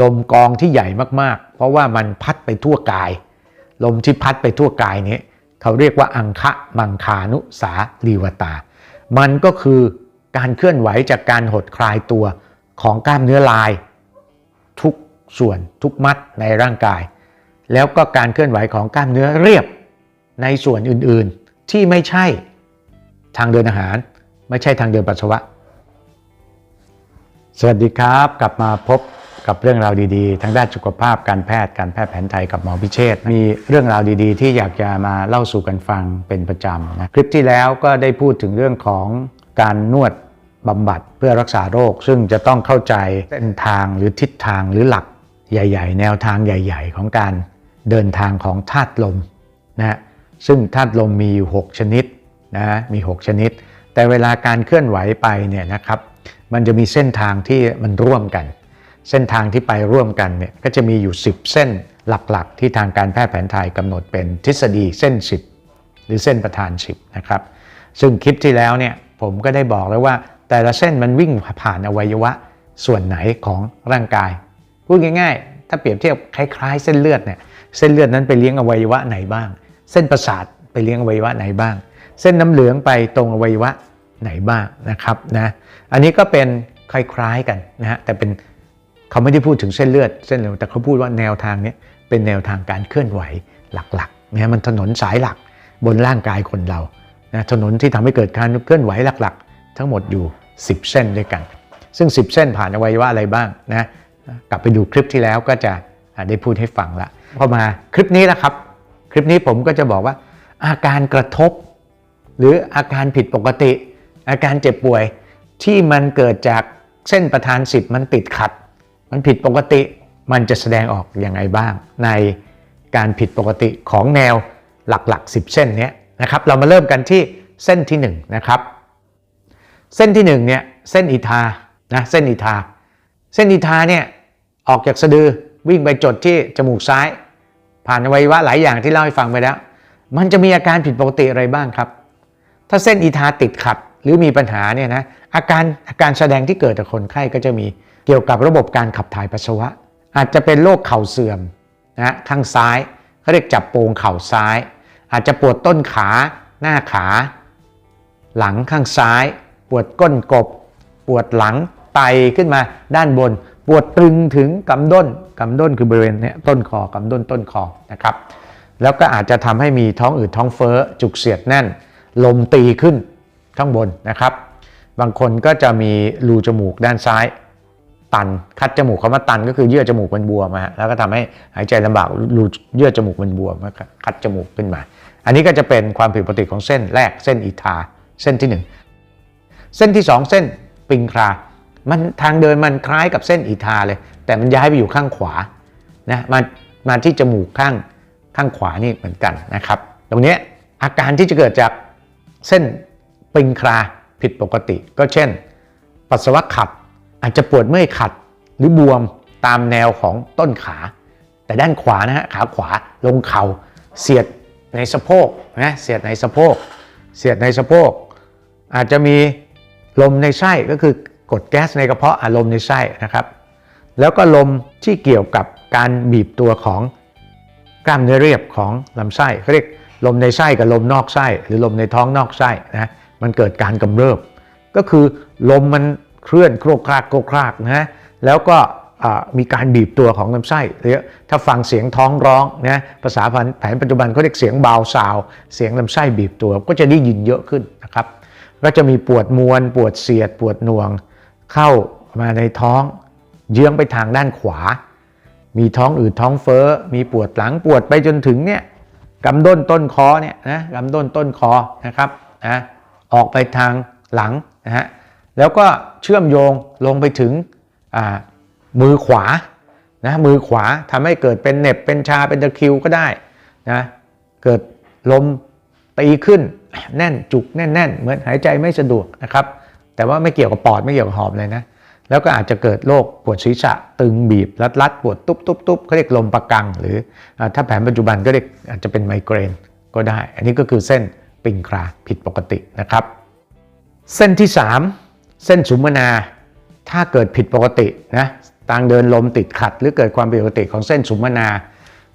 ลมกองที่ใหญ่มากๆ เพราะว่ามันพัดไปทั่วกาย ลมที่พัดไปทั่วกายนี้เขาเรียกว่าอังคะมังคานุสาลีวตา มันก็คือการเคลื่อนไหวจากการหดคลายตัวของกล้ามเนื้อลาย ทุกส่วนทุกมัดในร่างกาย แล้วก็การเคลื่อนไหวของกล้ามเนื้อเรียบในส่วนอื่นๆ ที่ไม่ใช่ทางเดินอาหาร ไม่ใช่ทางเดินปัสสาวะ สวัสดีครับ กลับมาพบ กับเรื่องราวดีๆ ทางด้านสุขภาพการแพทย์การแพทย์แผนไทยกับหมอพิเชษมีเรื่องราวดีๆ ที่อยากจะมาเล่าสู่กันฟังเป็นประจำนะคลิปที่แล้วก็ได้พูดถึงเรื่องของการนวดบำบัดเพื่อรักษาโรค ซึ่งจะต้องเข้าใจเส้นทางหรือทิศทางหรือหลักใหญ่ ๆ แนวทางใหญ่ ๆ ของการเดินทางของธาตุลมนะฮะซึ่งธาตุลมมีอยู่ 6 ชนิดนะมี 6 ชนิด แต่เวลาการเคลื่อนไหวไปเนี่ยนะครับมันจะมีเส้นทางที่มันร่วมกัน เส้นทางที่ไปร่วมกันเนี่ยก็จะมีอยู่ 10 เส้นหลักๆ ที่ทางการแพทย์แผนไทยกำหนดเป็นทฤษฎีเส้น 10 หรือเส้นประธาน 10 นะครับ ซึ่งคลิปที่แล้วเนี่ยผมก็ได้บอกแล้วว่า แต่ละเส้นมันวิ่งผ่านอวัยวะส่วนไหนของร่างกาย พูดง่ายๆ ถ้าเปรียบเทียบคล้ายๆ เส้นเลือดเนี่ยเส้นเลือดนั้นไปเลี้ยงอวัยวะไหนบ้าง เส้นประสาทไปเลี้ยงอวัยวะไหนบ้าง เส้นน้ำเหลืองไปตรงอวัยวะไหนบ้างนะครับนะอันนี้ก็เป็นคล้ายๆกันนะฮะแต่เป็น เขาไม่ได้พูดถึงเส้นเลือดเส้นเลืองแต่เขาพูดว่าแนวทางนี้เป็นแนวทางการเคลื่อนไหวหลักๆนะมันถนนสายหลักบนร่างกายคนเรานะถนนที่ทำให้เกิดการเคลื่อนไหวหลักๆ ทั้งหมดอยู่ 10 เส้นด้วยกัน ซึ่ง 10 เส้นผ่านอวัยวะอะไรบ้างนะกลับไปดูคลิปที่แล้วก็จะได้พูดให้ฟังละพอมาคลิปนี้แล้วครับ คลิปนี้ผมก็จะบอกว่า อาการกระทบ หรืออาการผิดปกติ อาการเจ็บป่วยที่มันเกิดจากเส้นประธานสิบมันติดขัด มันผิดปกติมันจะแสดงออกอย่างไรบ้าง ในการผิดปกติของแนวหลักๆ 10 เส้นนี้นะครับ เรามาเริ่มกันที่เส้นที่1นะครับ เส้นที่1เนี่ยเส้นอิทานะเส้นอิทา เส้นอิทาเนี่ยออกจากสะดือวิ่งไปจดที่จมูกซ้าย ผ่านอวัยวะหลายอย่างที่เล่าให้ฟังไปแล้ว มันจะมีอาการผิดปกติอะไรบ้างครับ ถ้าเส้นอีทาติดขัดหรือมีปัญหาเนี่ยนะอาการอาการแสดงที่เกิดจากคนไข้ก็จะมี เกี่ยวกับระบบการขับถ่ายปัสสาวะ อาจจะเป็นโรคเข่าเสื่อมนะข้างซ้ายเขาเรียกจับโปงเข่าซ้าย อาจจะปวดต้นขา หน้าขา หลังข้างซ้าย ปวดก้นกบ ปวดหลังไตขึ้นมาด้านบน ปวดตึงถึงกำด้นกำด้นคือบริเวณเนี้ยต้นคอกำด้นต้นคอนะครับ แล้วก็อาจจะทำให้มีท้องอืดท้องเฟ้อจุกเสียดแน่น ลมตีขึ้นข้างบนนะครับ บางคนก็จะมีรูจมูกด้านซ้าย ตัน คัดจมูกคำว่าตันก็คือเยื่อจมูกมันบวมมาแล้วก็ทำให้หายใจลำบากรูเยื่อจมูกมันบวมแล้วก็คัดจมูกขึ้นมา อันนี้ก็จะเป็นความผิดปกติของเส้นแรกเส้นอีทาเส้นที่หนึ่งเส้นที่สองเส้นปิงครามันทางเดินมันคล้ายกับเส้นอีทาเลย แต่มันย้ายไปอยู่ข้างขวานะมามาที่จมูกข้างข้างขวานี่เหมือนกันนะครับ ตรงนี้อาการที่จะเกิดจากเส้นปิงคราผิดปกติ ก็เช่น ปัสสาวะขัด อาจจะปวดเมื่อยขัดหรือบวมตามแนวของต้นขา แต่ด้านขวานะฮะขาขวาลงเขา่าเสียดในสะโพกนะเสียดในสะโพก เสียดในสะโพก อาจจะมีลมในไส้ก็คือกดแก๊สในกระเพาะอารมณ์ในไส้นะครับ แล้วก็ลมที่เกี่ยวกับการบีบตัวของกล้ามเนื้อเรียบของลำไส้เขาเรียกลมในไส้กับลมนอกไส้หรือลมในท้องนอกไส้นะมันเกิดการกำเริบ ก็คือลมมัน เคลื่อนโครกครากโครกครากนะแล้วก็มีการบีบตัวของลำไส้หรือถ้าฟังเสียงท้องร้องนะภาษาแผนปัจจุบันเขาเรียกเสียงเบาซาว เสียงลำไส้บีบตัวก็จะได้ยินเยอะขึ้นนะครับ ก็จะมีปวดมวน ปวดเสียด ปวดหน่วง เข้ามาในท้องเยื้องไปทางด้านขวา มีท้องอืดท้องเฟ้อ มีปวดหลังปวดไปจนถึงเนี่ยกำด้นต้นคอเนี่ยนะกำด้นต้นคอนะครับนะออกไปทางหลังนะฮะ แล้วก็เชื่อมโยงลงไปถึงมือขวานะมือขวาทำให้เกิดเป็นเน็บเป็นชาเป็นตะคิวก็ได้นะเกิดลมตีขึ้นแน่นจุกแน่นๆ เหมือนหายใจไม่สะดวกนะครับ แต่ว่าไม่เกี่ยวกับปอดไม่เกี่ยวกับหอบเลยนะแล้วก็อาจจะเกิดโรคปวดศีรษะตึงบีบรัดรัดปวดตุ๊บตุ๊บตุ๊บเขาเรียกลมประกัง หรือถ้าแผนปัจจุบันก็เรียกอาจจะเป็นไมเกรนก็ได้ อันนี้ก็คือเส้นปิงคราผิดปกตินะครับ เส้นที่ 3 เส้นสุมนา ถ้าเกิดผิดปกตินะทางเดินลมติดขัด หรือเกิดความผิดปกติของเส้นสุมนา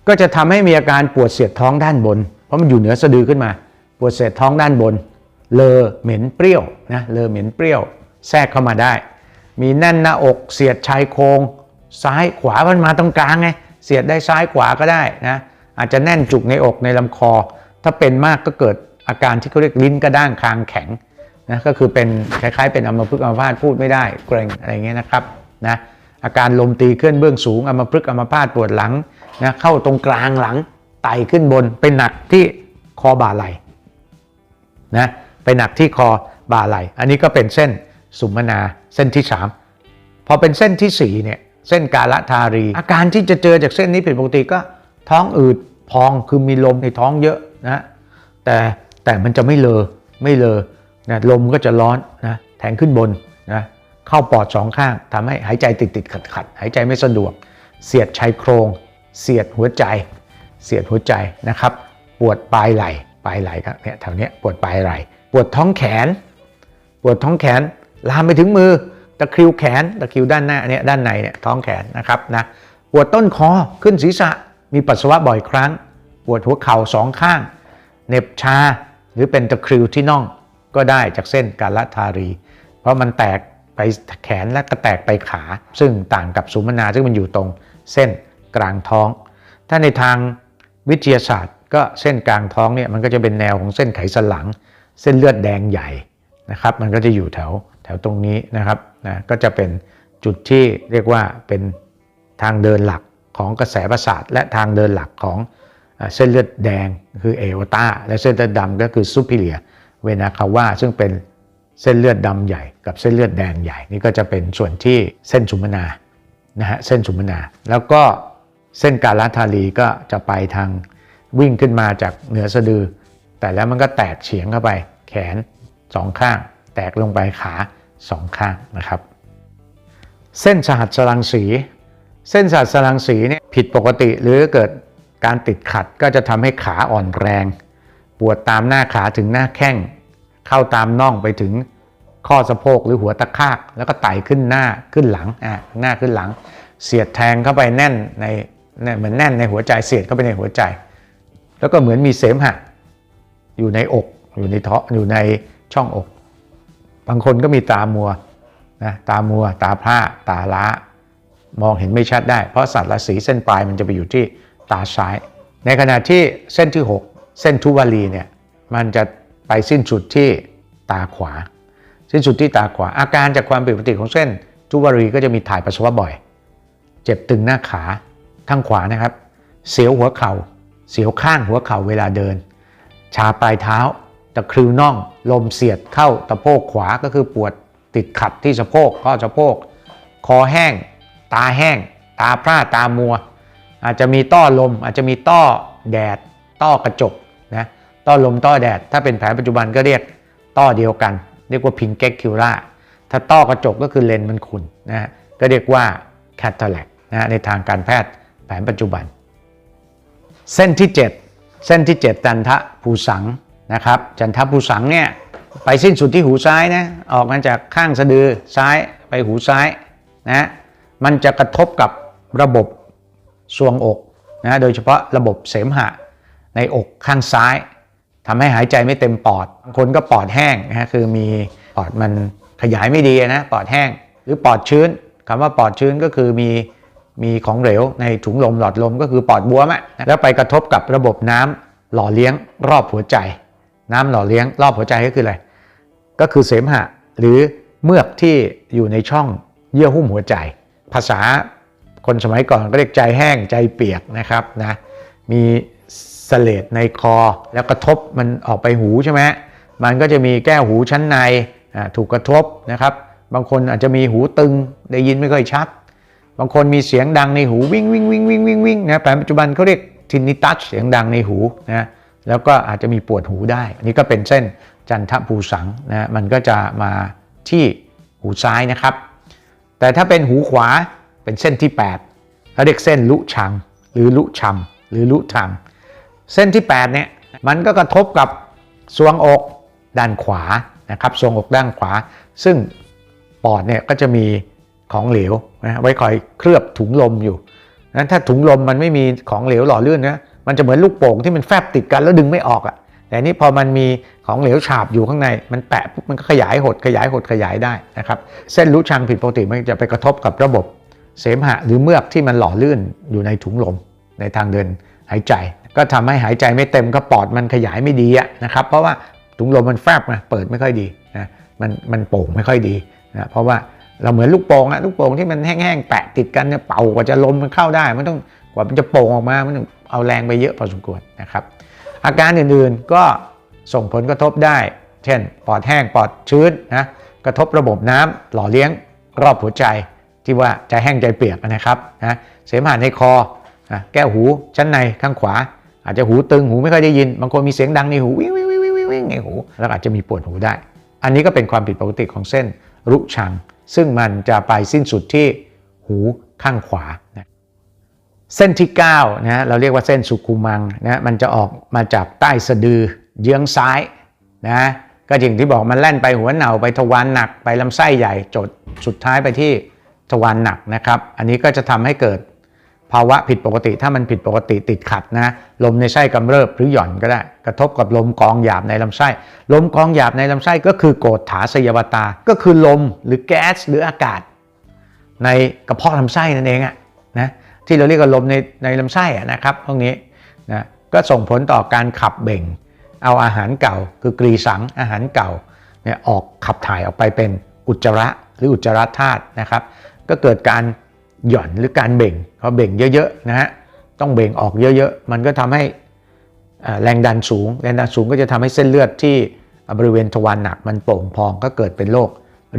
ก็จะทำให้มีอาการปวดเสียดท้องด้านบน เพราะมันอยู่เหนือสะดือขึ้นมา ปวดเสียดท้องด้านบน เลอเหม็นเปรี้ยวนะเลอเหม็นเปรี้ยว แทรกเข้ามาได้ มีแน่นหน้าอกเสียดชายโครงซ้ายขวามันมาตรงกลางไงเสียดได้ซ้ายขวาก็ได้นะอาจจะแน่นจุกในอกในลำคอ ถ้าเป็นมากก็เกิดอาการที่เขาเรียกลิ้นกระด้างคางแข็ง นะก็คือเป็นคล้ายๆ เป็นอัมพฤกษ์อัมพาตพูดไม่ได้เกรงอะไรเงี้ยนะครับนะอาการลมตีเคลื่อนเบื้องสูงอัมพฤกษ์อัมพาตปวดหลังนะเข้าตรงกลางหลังไต่ขึ้นบนเป็นหนักที่คอบ่าไหล่นะไปหนักที่คอบ่าไหล่อันนี้ก็เป็นเส้นสุมนาเส้นที่ 3 พอเป็นเส้นที่4เนี่ยเส้นกาลทารี อาการที่จะเจอจากเส้นนี้ผิดปกติก็ท้องอืดพองคือมีลมในท้องเยอะนะแต่แต่มันจะไม่เลอไม่เลอ นะลมก็จะร้อนนะแทงขึ้นบนนะเข้าปอดสองข้างทำให้หายใจติดติดขัดขัดหายใจไม่สะดวก เสียดชายโครง เสียดหัวใจ เสียดหัวใจนะครับ ปวดปลายไหล่ปลายไหล่ครับเนี่ยแถวเนี้ยปวดปลายไหล่ปวดท้องแขน ปวดท้องแขนลามไปถึงมือตะคริวแขนตะคริวด้านหน้าเนี่ยด้านในเนี่ยท้องแขนนะครับนะปวดต้นคอขึ้นศีรษะมีปัสสาวะบ่อยครั้ง ปวดหัวเข่าสองข้างเหน็บชาหรือเป็นตะคริวที่น่อง ก็ได้จากเส้นกาลทารี เพราะมันแตกไปแขนและก็แตกไปขา ซึ่งต่างกับสุมนาซึ่งมันอยู่ตรงเส้นกลางท้อง ถ้าในทางวิทยาศาสตร์ ก็เส้นกลางท้องเนี่ยมันก็จะเป็นแนวของเส้นไขสันหลัง เส้นเลือดแดงใหญ่นะครับ มันก็จะอยู่แถวแถวตรงนี้นะครับนะก็จะเป็นจุดที่เรียกว่าเป็นทางเดินหลักของกระแสประสาทและทางเดินหลักของเส้นเลือดแดงคือเอโอตาและเส้นเลือดดำก็คือซูพิเลีย เวนาคาวาซึ่งเป็นเส้นเลือดดำใหญ่กับเส้นเลือดแดงใหญ่ นี่ก็จะเป็นส่วนที่เส้นสุมนานะฮะเส้นสุมนา แล้วก็เส้นกาลาธารีก็จะไปทางวิ่งขึ้นมาจากเหนือสะดือ แต่แล้วมันก็แตกเฉียงเข้าไป แขนสองข้าง แตกลงไปขาสองข้างนะครับ เส้นสหัสสลังสี เส้นสหัสสลังสีเนี่ยผิดปกติหรือเกิดการติดขัดก็จะทำให้ขาอ่อนแรง ปวดตามหน้าขาถึงหน้าแข้ง เข้าตามน่องไปถึงข้อสะโพกหรือหัวตะคากแล้วก็ไต่ขึ้นหน้าขึ้นหลังอะหน้าขึ้นหลัง เสียดแทงเข้าไปแน่นในในเหมือนแน่นในหัวใจเสียดเข้าไปในหัวใจ แล้วก็เหมือนมีเสมหะอยู่ในอกอยู่ในท้องอยู่ในช่องอก บางคนก็มีตามัวนะตามัว ตาพร่าตาล้ามองเห็นไม่ชัดได้ เพราะสัตว์ละสีเส้นปลายมันจะไปอยู่ที่ตาซ้าย ในขณะที่เส้นที่ 6 เส้นทุวารีเนี่ยมันจะ ไปสิ้นสุดที่ตาขวา สิ้นสุดที่ตาขวา อาการจากความผิดปกติของเส้นทุวรีก็จะมีถ่ายปัสสาวะบ่อย เจ็บตึงหน้าขาข้างขวานะครับ เสียวหัวเขา่า เสียวข้างหัวเข่าเวลาเดิน ชาปลายเท้า ตะคริวน่อง ลมเสียดเข้าตะโพกขวาก็คือปวดติดขัดที่สะโพกข้อสะโพก คอแห้ง ตาแห้ง ตาพร่าตามัว อาจจะมีต้อลม อาจจะมีต้อแดด ต้อกระจกนะ ต้อลมต้อแดด ถ้าเป็นแผนปัจจุบันก็เรียกต้อเดียวกัน เรียกว่าพิงเก c คิวราถ้าต้อกระจกก็คือเลนส์มันขุ่นนะฮะก็เรียกว่าแคตตาแลกนะฮะในทางการแพทย์แผนปัจจุบัน เส้นที่ 7 เส้นที่ 7 จันทะภูสังนะครับจันทะภูสังเนี่ยไปสิ้นสุดที่หูซ้ายนะออกมาจากข้างสะดือซ้ายไปหูซ้ายนะมันจะกระทบกับระบบทรวงอกนะโดยเฉพาะระบบเสมหะในอกข้างซ้าย ทำให้หายใจไม่เต็มปอด บางคนก็ปอดแห้งนะฮะคือมีปอดมันขยายไม่ดีนะปอดแห้ง หรือปอดชื้นคำว่าปอดชื้นก็คือมีมีของเหลวในถุงลมหลอดลมก็คือปอดบวมอะแล้วไปกระทบกับระบบน้ำหล่อเลี้ยงรอบหัวใจ น้ำหล่อเลี้ยงรอบหัวใจก็คืออะไรก็คือเสมหะ หรือเมือกที่อยู่ในช่องเยื่อหุ้มหัวใจ ภาษาคนสมัยก่อนก็เรียกใจแห้งใจเปียกนะครับนะมี เสลดในคอ แล้วกระทบมันออกไปหูใช่ไหมมันก็จะมีแก้วหูชั้นในถูกกระทบนะครับ บางคนอาจจะมีหูตึงได้ยินไม่ค่อยชัด บางคนมีเสียงดังในหูวิ่งวิ่งวิ่งวิ่งวิ่งวิ่งนะแผนปัจจุบันเขาเรียกทินิตัสเสียงดังในหูนะแล้วก็อาจจะมีปวดหูได้ นี่ก็เป็นเส้นจันทภูสังนะมันก็จะมาที่หูซ้ายนะครับ แต่ถ้าเป็นหูขวาเป็นเส้นที่8เขาเรียกเส้นลุชัง หรือลุชัมหรือลุทัง เส้นที่8เนี่ยมันก็กระทบกับทรวงอกด้านขวานะครับทรวงอกด้านขวา ซึ่งปอดเนี่ยก็จะมีของเหลวนะไว้คอยเคลือบถุงลมอยู่นั้นถ้าถุงลมมันไม่มีของเหลวหล่อลื่นนะมันจะเหมือนลูกโป่งที่มันแฟบติดกันแล้วดึงไม่ออกอะ่ะแต่นี่พอมันมีของเหลวฉาบอยู่ข้างในมันแปะปุ๊บมันก็ขยายหดขยายหดขยายได้นะครับเส้นรู้ชังผิดปกติมันจะไปกระทบกับระบบเสมหะหรือเมือกที่มันหล่อลื่นอยู่ในถุงลมในทางเดินหายใจก็ทำให้หายใจไม่เต็มก็ปอดมันขยายไม่ดีนะครับ เพราะว่าถุงลมมันแฟบนะเปิดไม่ค่อยดีนะมันมันโป่งไม่ค่อยดีนะเพราะว่าเราเหมือนลูกโป่งอะลูกโป่งที่มันแห้งๆแปะติดกันเนี่ยเป่ากว่าจะลมมันเข้าได้ มันต้องกว่ามันจะโป่งออกมา มันต้องเอาแรงไปเยอะพอสมควรนะครับ อาการอื่นๆก็ส่งผลกระทบได้ เช่น ปอดแห้งปอดชื้นนะกระทบระบบน้ำหล่อเลี้ยงรอบหัวใจที่ว่าใจแห้งใจเปียกนะครับนะเสมหะในคอนะแก้วหูชั้นในข้างขวา อาจจะหูตึงหูไม่ค่อยได้ยิน บางคนมีเสียงดังในหูวิ่งวิ่งวิ่งวิ่งวิ่งในหู แล้วอาจจะมีปวดหูได้ อันนี้ก็เป็นความผิดปกติของเส้นรุชัง ซึ่งมันจะไปสิ้นสุดที่หูข้างขวานะเส้นที่9นะเราเรียกว่าเส้นสุขุมังนะมันจะออกมาจากใต้สะดือเยื้องซ้ายนะก็อย่างที่บอกมันแล่นไปหัวเหน่าไปทวารหนักไปลำไส้ใหญ่จดสุดท้ายไปที่ทวารหนักนะครับ อันนี้ก็จะทำให้เกิด ภาวะผิดปกติถ้ามันผิดปกติติดขัดนะลมในไส้กำเริบหรือหย่อนก็ได้ กระทบกับลมกองหยาบในลำไส้ ลมกองหยาบในลำไส้ก็คือโกฏฐาสยวตา ก็คือลมหรือแก๊สหรืออากาศ ในกระเพาะลำไส้นั่นเองอะนะที่เราเรียกว่าลมในในลำไส้อะนะครับพวกนี้นะก็ส่งผลต่อการขับเบ่ง เอาอาหารเก่าคือกรีสังอาหารเก่าเนี่ยออกขับถ่ายออกไปเป็นอุจจาระหรืออุจจาระธาตุนะครับ ก็เกิดการ หย่อนหรือการเบ่งพอเบ่งเยอะๆนะฮะต้องเบ่งออกเยอะๆ มันก็ทำให้แรงดันสูง แรงดันสูงก็จะทำให้เส้นเลือดที่บริเวณทวารหนักมันโป่งพองก็เกิดเป็นโรค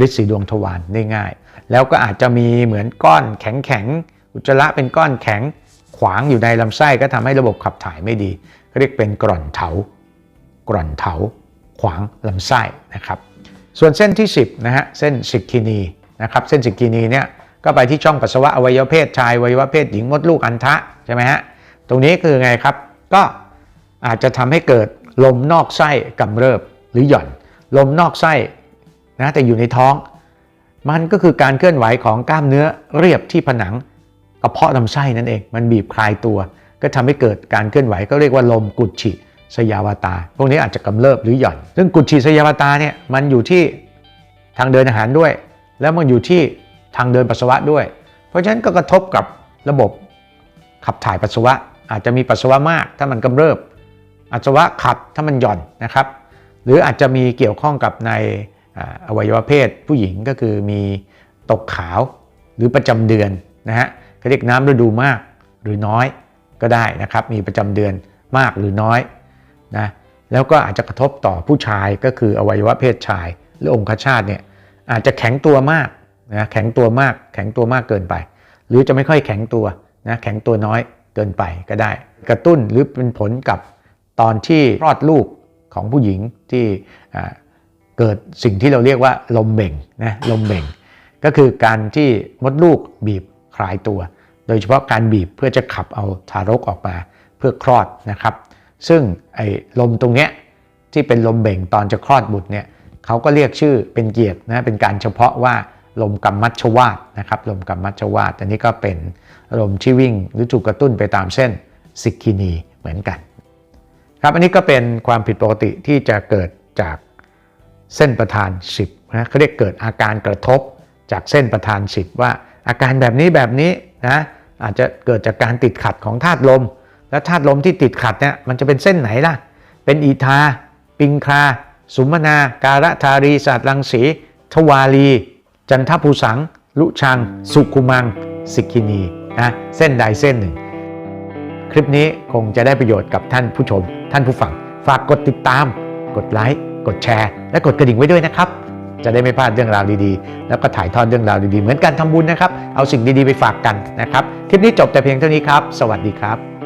ฤทธิ์สีดวงทวารได้ง่าย แล้วก็อาจจะมีเหมือนก้อนแข็งๆ อุจจาระเป็นก้อนแข็งขวางอยู่ในลำไส้ก็ทำให้ระบบขับถ่ายไม่ดีเรียกเป็นกร่อนเถากร่อนเถา ขวางลำไส้นะครับ ส่วนเส้นที่ 10นะฮะเส้นสิกคินีนะครับเส้นสิกคินีเนี่ย ก็ไปที่ช่องปัสสาวะอวัยวะเพศชายอวัยวะเพศหญิงมดลูกอันทะใช่ไหมฮะตรงนี้คือไงครับ ก็อาจจะทำให้เกิดลมนอกไส้กำเริบหรือหย่อน ลมนอกไส้นะแต่อยู่ในท้อง มันก็คือการเคลื่อนไหวของกล้ามเนื้อเรียบที่ผนังกระเพาะลำไส้นั่นเอง มันบีบคลายตัว ก็ทำให้เกิดการเคลื่อนไหวก็เรียกว่าลมกุดฉิสยาวตา พวกนี้อาจจะกำเริบหรือหย่อน ซึ่งกุดฉิสยาวตาเนี่ยมันอยู่ที่ทางเดินอาหารด้วย แล้วมันอยู่ที่ ทางเดินปัสสาวะด้วย เพราะฉะนั้นก็กระทบกับระบบขับถ่ายปัสสาวะ อาจจะมีปัสสาวะมาก ถ้ามันกำเริบปัสสาวะขัดถ้ามันหย่อนนะครับ หรืออาจจะมีเกี่ยวข้องกับในอ่าอวัยวะเพศผู้หญิงก็คือมีตกขาวหรือประจำเดือนนะฮะเขาเรียกน้ำฤดูมากหรือน้อยก็ได้นะครับ มีประจำเดือนมากหรือน้อยนะแล้วก็อาจจะกระทบต่อผู้ชายก็คืออวัยวะเพศชาย หรือองคชาตเนี่ยอาจจะแข็งตัวมาก นะแข็งตัวมากแข็งตัวมากเกินไป หรือจะไม่ค่อยแข็งตัวนะแข็งตัวน้อยเกินไปก็ได้ กระตุ้นหรือเป็นผลกับตอนที่คลอดลูกของผู้หญิงที่เกิดสิ่งที่เราเรียกว่าลมเบ่งนะลมเบ่ง ก็คือการที่มดลูกบีบคลายตัว โดยเฉพาะการบีบเพื่อจะขับเอาทารกออกมาเพื่อคลอดนะครับ ซึ่งไอ้ลมตรงเนี้ยที่เป็นลมเบ่งตอนจะคลอดบุตรเนี่ยเขาก็เรียกชื่อเป็นเกียรตินะเป็นการเฉพาะว่า ลมกัมมัชวาตนะครับลมกัมมัชวาตอันนี้ก็เป็นลมที่วิ่งหรือถูกกระตุ้นไปตามเส้นสิกคินีเหมือนกันครับอันนี้ก็เป็นความผิดปกติที่จะเกิดจากเส้นประธาน 10นะเขาเรียกเกิดอาการกระทบจากเส้นประธาน 10 ว่าอาการแบบนี้แบบนี้นะอาจจะเกิดจากการติดขัดของธาตุลม แล้วธาตุลมที่ติดขัดเนี่ยมันจะเป็นเส้นไหนล่ะ เป็นอีทา ปิงคาสุมนา การะธารีศาสตร์รังสี ทวาลี จันทภูสัง ลุชัง สุคุมัง สิกคินีนะเส้นใดเส้นหนึ่ง คลิปนี้คงจะได้ประโยชน์กับท่านผู้ชม ท่านผู้ฟัง ฝากกดติดตาม กดไลค์กดแชร์ และกดกระดิ่งไว้ด้วยนะครับ จะได้ไม่พลาดเรื่องราวดีๆ แล้วก็ถ่ายทอดเรื่องราวดีๆ เหมือนการทำบุญนะครับ เอาสิ่งดีๆไปฝากกันนะครับ คลิปนี้จบแต่เพียงเท่านี้ครับ สวัสดีครับ